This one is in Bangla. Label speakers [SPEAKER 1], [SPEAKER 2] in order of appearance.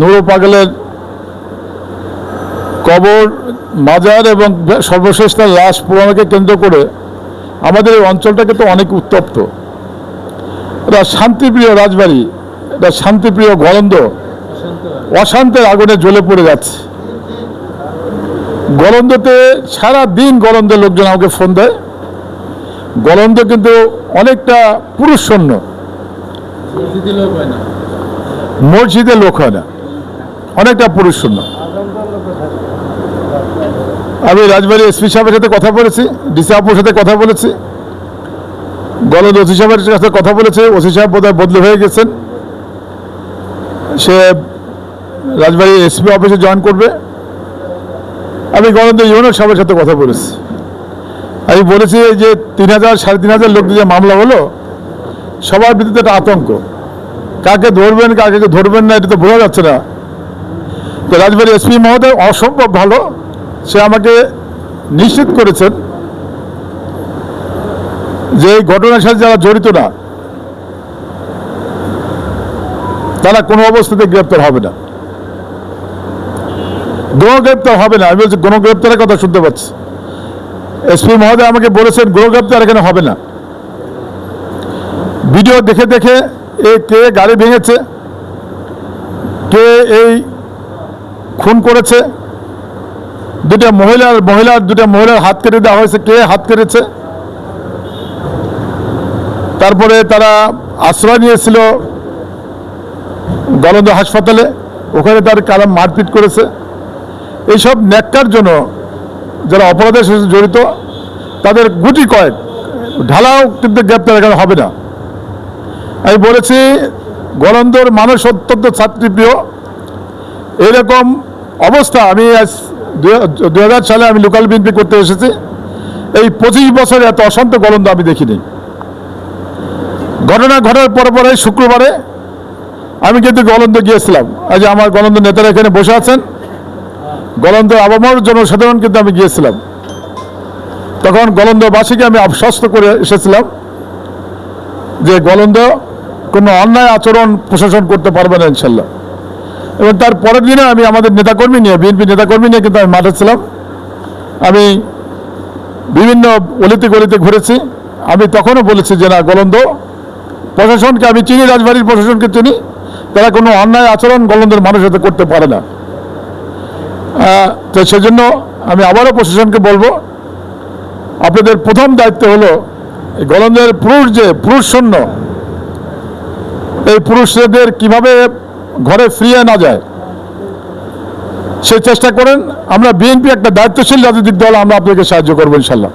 [SPEAKER 1] নুরো পাগলের কবর, মাজার এবং সর্বশেষ তার লাশ পুরানোকে কেন্দ্র করে আমাদের এই অঞ্চলটাকে তো অনেক উত্তপ্ত। এটা শান্তিপ্রিয় রাজবাড়ি, এটা শান্তিপ্রিয় গরন্দ অশান্তের আগুনে জ্বলে পড়ে যাচ্ছে। গরন্দতে সারা দিন গলন্দের লোকজন আমাকে ফোন দেয়। গলন্দ কিন্তু অনেকটা পুরুষ শূন্য মসজিদে লোক হয় না। অনেকটা পুরুষ শূন্য। আমি রাজবাড়ি এসপি সাহেবের সাথে কথা বলেছি, ডিসি আপুর সাথে কথা বলেছি, গলদ ওসি সাহেবের সাথে কথা বলেছে, ওসি সাহেব বোধহয় বদলে হয়ে গেছেন। সে রাজবাড়ি এসপি অফিসে জয়েন করবে। আমি গলন্দ ইউনিট সাহেবের সাথে কথা বলেছি। আমি বলেছি যে তিন হাজার, সাড়ে তিন হাজার লোক যে মামলা হলো, সবার ভিত্তিতে একটা আতঙ্ক। কাকে ধরবেন কাকে ধরবেন না, এটা তো বোঝা যাচ্ছে না। তো রাজবাড়ি এসপি মহোদয় অসম্ভব ভালো। সে আমাকে নিশ্চিত করেছেন যে এই ঘটনার সাথে যারা জড়িত না, তারা কোনো অবস্থাতে গ্রেপ্তার হবে না। গণ গ্রেপ্তার হবে না। আমি বলছি গণ গ্রেপ্তারের কথা শুনতে পাচ্ছি। এসপি মহোদয় আমাকে বলেছেন গৃহ গ্রেপ্তার এখানে হবে না। ভিডিও দেখে দেখে এ কে গাড়ি ভেঙেছে? কে এই খুন করেছে? দুটা মহিলার মহিলার দুটা মহিলার হাত কেটে দেওয়া হয়েছে। কে হাত কেটেছে? তারপরে তারা আশ্রয় নিয়েছিল গলন্দ হাসপাতালে। ওখানে তার কালাম মারপিট করেছে। এইসব ন্যাক্কার জন্য যারা অপরাধের সাথে জড়িত, তাদের গুটি কয়েক, ঢালাও কিন্তু গ্রেপ্তার এখানে হবে না। আমি বলেছি, গলন্দর মানুষ অত্যন্ত ছাত্রীপ্রিয়। এরকম অবস্থা আমি আজ দু হাজার সালে আমি লোকাল বিএনপি করতে এসেছি। এই পঁচিশ বছরে এত অশান্ত গলন্দ আমি দেখিনি। ঘটনা ঘটার পর পরে শুক্রবারে আমি কিন্তু গলন্দ গিয়েছিলাম। আজ আমার গলন্দ নেতারা এখানে বসে আছেন গলন্দ আবহাওয়ার জনসাধারণ কিন্তু আমি গিয়েছিলাম। তখন গলন্দবাসীকে আমি আশ্বস্ত করে এসেছিলাম যে গলন্দ কোনো অন্যায় আচরণ প্রশাসন করতে পারবে না ইনশাল্লাহ। এবং তার পরের দিনে আমি আমাদের নেতাকর্মী নিয়ে, বিএনপি নেতাকর্মী নিয়ে কিন্তু আমি মাঠে ছিলাম। আমি বিভিন্ন অলিতে গলিতে ঘুরেছি। আমি তখনও বলেছি যে না, গলন্দ, প্রশাসনকে আমি চিনি, রাজবাড়ির প্রশাসনকে চিনি। তারা কোনো অন্যায় আচরণ গলন্দের মানুষ সাথে করতে পারে না। তো সেজন্য আমি আবারও প্রশাসনকে বলব, আপনাদের প্রথম দায়িত্ব হলো গলন্দের পুরুষ যে, পুরুষ শূন্য এই পুরুষদের কীভাবে ঘরে ফিরিয়ে না যায়, সেই চেষ্টা করেন। আমরা বিএনপি একটা দায়িত্বশীল রাজনৈতিক দল, আমরা আপনাকে সাহায্য করব, ইনশাল্লাহ।